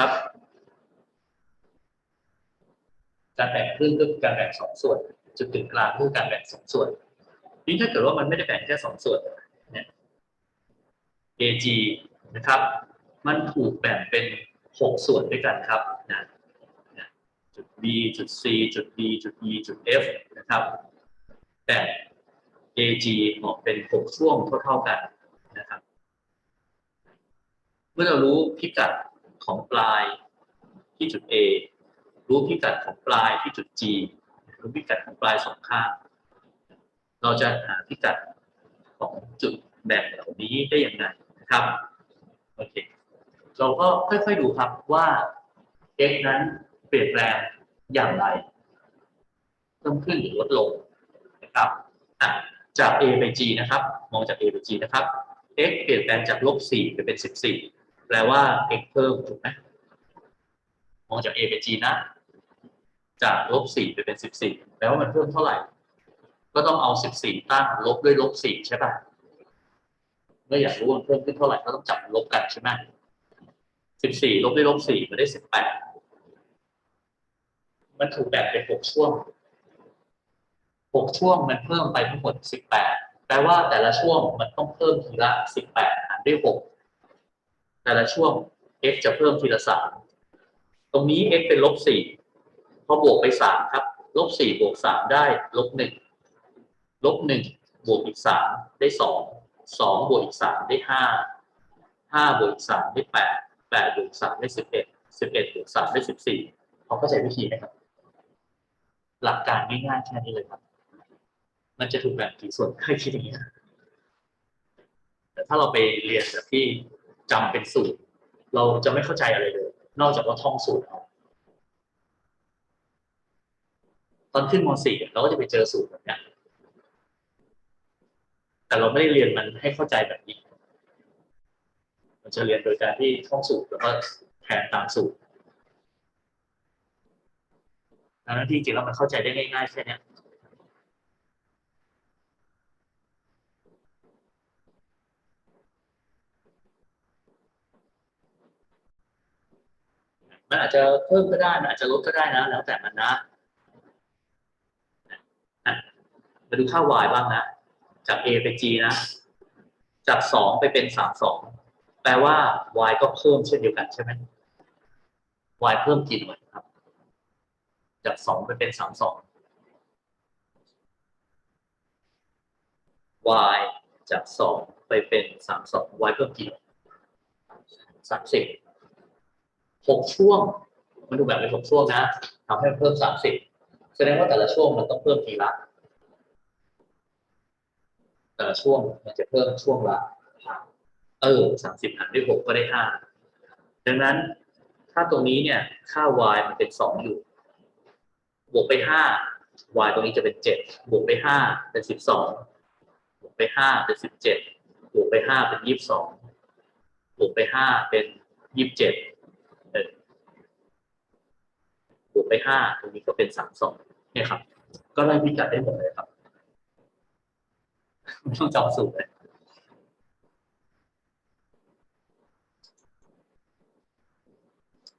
ครับการแบ่งครึ่งก็คือการแบ่งสองส่วน จุดกึ่งกลางคือการแบ่งสองส่วนนี่ถ้าเกิดว่ามันไม่ได้แบ่งแค่สองส่วนเนี่ย AG นะครับ มันถูกแบ่งเป็นหกส่วนด้วยกันครับนะนะจุด B จุด C จุด D จุด E จุด F นะครับแบ่ง AG ออกเป็นหกช่วงเท่าๆกันนะครับ เมื่อเรารู้พิกัด ของปลายที่จุด A รู้พิกัดของปลายที่จุด G รู้พิกัดของปลายสองข้าง เราจะหาพิกัดของจุดแบ่งเหล่านี้ได้อย่างไรนะครับโอเคเราก็ค่อยๆดูครับว่า x นั้นเปลี่ยนแปลงอย่างไรเพิ่มขึ้นหรือลดลงนะครับจาก a ไป g นะครับ มองจาก a ไป g นะครับ x เปลี่ยนแปลงจากลบ4ไปเป็น 14 แปลว่า x เพิ่มถูกไหมมองจาก a ไป g นะ จากลบ4ไปเป็น14แปลว่ามันเพิ่มเท่าไหร่ ก็ต้องเอา14ตั้งลบด้วยลบ4ใช่ป่ะเมื่ออยากรู้ว่ามันเพิ่มขึ้นเท่าไหร่ก็ต้องจับลบกันใช่ไหมสิบสี่ลบด้วยลบสี่มันได้สิบแปดมันถูกแบ่งเป็นหกช่วงหกช่วงมันเพิ่มไปทั้งหมดสิบแปดแปลว่าแต่ละช่วงมันต้องเพิ่มทีละสิบแปดหารด้วยหก แต่ละช่วง x จะเพิ่มทีละสามตรงนี้ x เป็นลบสี่พอบวกไปสามครับลบสี่บวกสามได้ลบหนึ่งลบหนึ่งบวกอีกสามได้สองสองบวกอีกสามได้ห้าห้าบวกอีกสามได้แปดแปดบวกสามได้สิบเอ็ดสิบเอ็ดบวกสามได้สิบสี่พอเข้าใจวิธีไหมครับ หลักการง่ายๆแค่นี้เลยครับ มันจะถูกแบ่งกี่ส่วนให้คิดอย่างนี้แต่ถ้าเราไปเรียนแบบที่ จำเป็นสูตร เราจะไม่เข้าใจอะไรเลย นอกจากว่าท่องสูตรเอาตอนขึ้นม .4 เราก็จะไปเจอสูตรแบบเนี้ยแต่เราไม่ได้เรียนมันให้เข้าใจแบบนี้ มันจะเรียนโดยการที่ท่องสูตรแล้วก็แทนตามสูตรดังนั้นที่จริงแล้วมันเข้าใจได้ง่ายๆแค่เนี้ย มันอาจจะเพิ่มก็ได้ มันอาจจะลดก็ได้นะ แล้วแต่มันนะ มาดูค่า y บ้างนะ จาก a ไป g นะ จากสองไปเป็นสามสองแปลว่า y ก็เพิ่มเช่นเดียวกันใช่ไหม y เพิ่มกี่หน่วยครับ จากสองไปเป็นสามสอง y จากสองไปเป็นสามสอง y เพิ่มกี่หน่วยสามสิบ หกช่วง มันดูแบบเป็นหกช่วงนะทำให้มันเพิ่มสามสิบแสดงว่าแต่ละช่วงมันต้องเพิ่มทีละ แต่ละช่วงมันจะเพิ่มช่วงละเออสามสิบหารด้วยหกก็ได้ห้าดังนั้นถ้าตรงนี้เนี่ยค่า y มันเป็นสองอยู่ บวกไปห้า y ตรงนี้จะเป็นเจ็ดบวกไปห้าเป็นสิบสองบวกไปห้าเป็นสิบเจ็ดบวกไปห้าเป็นยี่สิบสองบวกไปห้าเป็นยี่สิบเจ็ดเออบวก ไปห้าตรงนี้ก็เป็นสามสองเนี่ยครับ ก็ไล่พิกัดได้หมดเลยครับ ไม่ต้องจำสูตรเลย